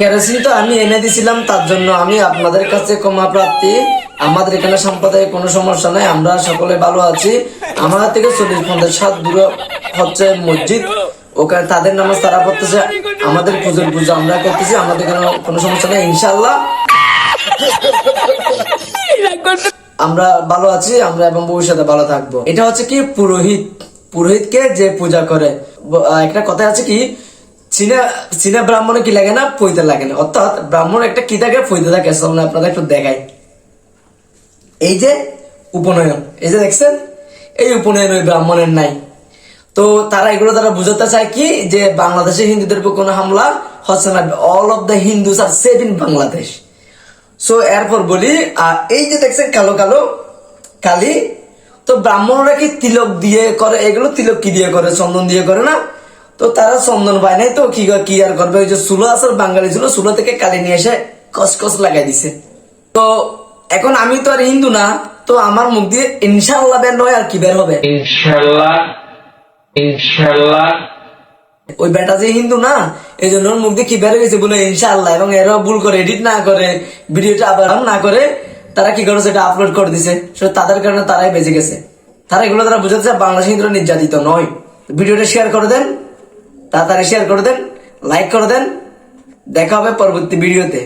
Kerosene তো আমি এনে দিছিলাম, তার জন্য আমি আপনাদের কাছে ক্ষমা প্রার্থী আমাদের এখানে সম্প্রদায়ে কোনো সমস্যা নাই, আমরা সকলে ভালো আছি। আমাদের থেকে চল্লিশ পঞ্চাশ সাত দূরে হচ্ছে মসজিদ, ওখানে তাদের নামাজ তারা পড়তেছে, আমাদের পুজোর পুজো আমরা করতেছি, আমাদের কোনো কোনো সমস্যা নেই ইনশাল্লাহ আমরা ভালো আছি, আমরা এবং ভবিষ্যতে ভালো থাকব। এটা হচ্ছে কি পুরোহিত, পুরোহিতকে যে পূজা করে। একটা কথা আছে কি চীনা চীনা ব্রাহ্মণে কি লাগে না? পইতে লাগে না। অর্থাৎ ব্রাহ্মণ একটা কি থাকে? পইতে থাকে। আপনাদের একটু দেখাই। এই যে উপনয়ন। এই যে দেখছেন? এই উপনয়ন ওই ব্রাহ্মণের নাই। তো তারা এগুলো তারা বুঝাতে চায় কি? যে বাংলাদেশে হিন্দুদের উপর কোনো হামলা হচ্ছে না। All of the Hindus are safe in Bangladesh so এরপর বলি আর এই যে দেখছেন কালো কালো, কালি, তো ব্রাহ্মণরা কি তিলক দিয়ে করে? এগুলো তিলক কি দিয়ে করে? চন্দন দিয়ে করে না? তো তারা চন্দন পায় নাই তো কি কি আর করবে? ওই যে সুলো আসল বাঙালি ছিল সুলো থেকে কালি নিয়ে এসে কস কস লাগাই দিছে। তো এখন আমি তো আর হিন্দু না তো আমার মুখ দিয়ে ইনশাআল্লাহ বের নয় আর কি বের হবে? Inshallah, Inshallah, ওই বেটা যে হিন্দু না এই জন্য ওর মুখ দিয়ে কি বের হয়েছে বলে ইনশাআল্লাহ এবং এরাও ভুল করে এডিট না করে ভিডিওটা আবার না করে তারা কি করে সেটা আপলোড করে দিছে। তাদের কারণে তারাই বেঁচে গেছে। তারা এগুলো তারা বুঝাতে চায় বাংলাদেশ হিন্দুরা নির্যাতিত নয়। ভিডিওটা শেয়ার করে দেন। তাড়াতাড়ি শেয়ার করে দেন লাইক করে দেন। দেখা হবে পরবর্তী ভিডিওতে